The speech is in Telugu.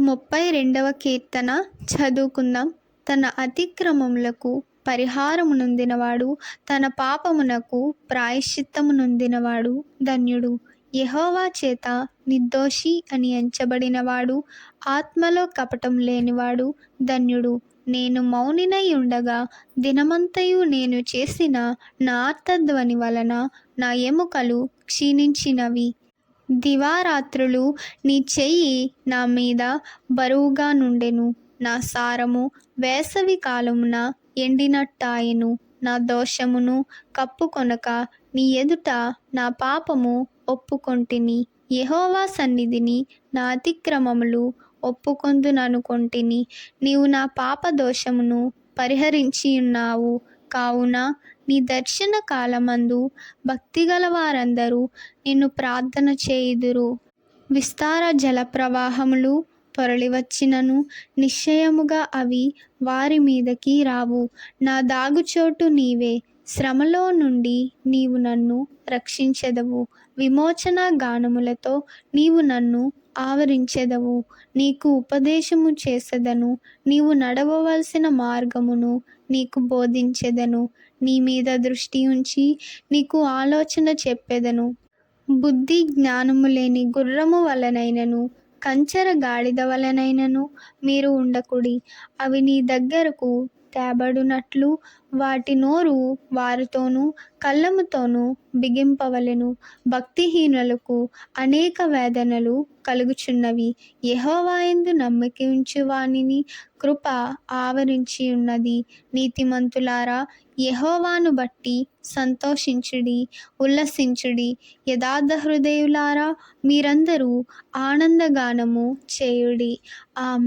ముప్పై రెండవ కీర్తన చదువుకుందాం. తన అతిక్రమములకు పరిహారము నొందినవాడు తన పాపమునకు ప్రాయశ్చిత్తము నొందినవాడు ధన్యుడు. యహోవా చేత నిర్దోషి అని ఎంచబడినవాడు ఆత్మలో కపటం లేనివాడు ధన్యుడు. నేను మౌనినై ఉండగా దినమంతయు నేను చేసిన నా ఆర్తధ్వని వలన నా ఎముకలు క్షీణించినవి. దివారాత్రులు నీ చెయ్యి నా మీద బరువుగా నుండెను. నా సారము వేసవి కాలమున ఎండినట్టాయెను. నా దోషమును కప్పుకొనక నీ ఎదుట నా పాపము ఒప్పుకొంటిని. యహోవా సన్నిధిని నా అతిక్రమములు ఒప్పుకొందుననుకొంటిని. నీవు నా పాప దోషమును పరిహరించి ఉన్నావు కావున నీ దర్శన కాలమందు భక్తిగల వారందరూ నిన్ను ప్రార్థన చేయుదురు. విస్తార జల ప్రవాహములు పొరలివచ్చినను నిశ్చయముగా అవి వారి మీదకి రావు. నా దాగుచోటు నీవే. శ్రమలో నుండి నీవు నన్ను రక్షించెదవు. విమోచన గానములతో నీవు నన్ను ఆవరించెదవు. నీకు ఉపదేశము చేసెదను. నీవు నడవవలసిన మార్గమును నీకు బోధించెదను. నీ మీద దృష్టి ఉంచి నీకు ఆలోచన చెప్పెదను. బుద్ధి జ్ఞానము లేని గుర్రము వలనైనను కంచర గాడిద వలనైనను మీరు ఉండకుడి. అవి నీ దగ్గరకు తేబడునట్లు వాటి నోరు వారితోనూ కళ్ళముతోనూ బిగింపవలెను. భక్తిహీనులకు అనేక వేదనలు కలుగుచున్నవి. యెహోవాయందు నమ్మిక ఉంచు వానిని కృప ఆవరించి ఉన్నది నీతిమంతులారా యెహోవాను బట్టి సంతోషించుడి ఉల్లసించుడి. యథార్థ హృదయులారా మీరందరూ ఆనందగానము చేయుడి. ఆమె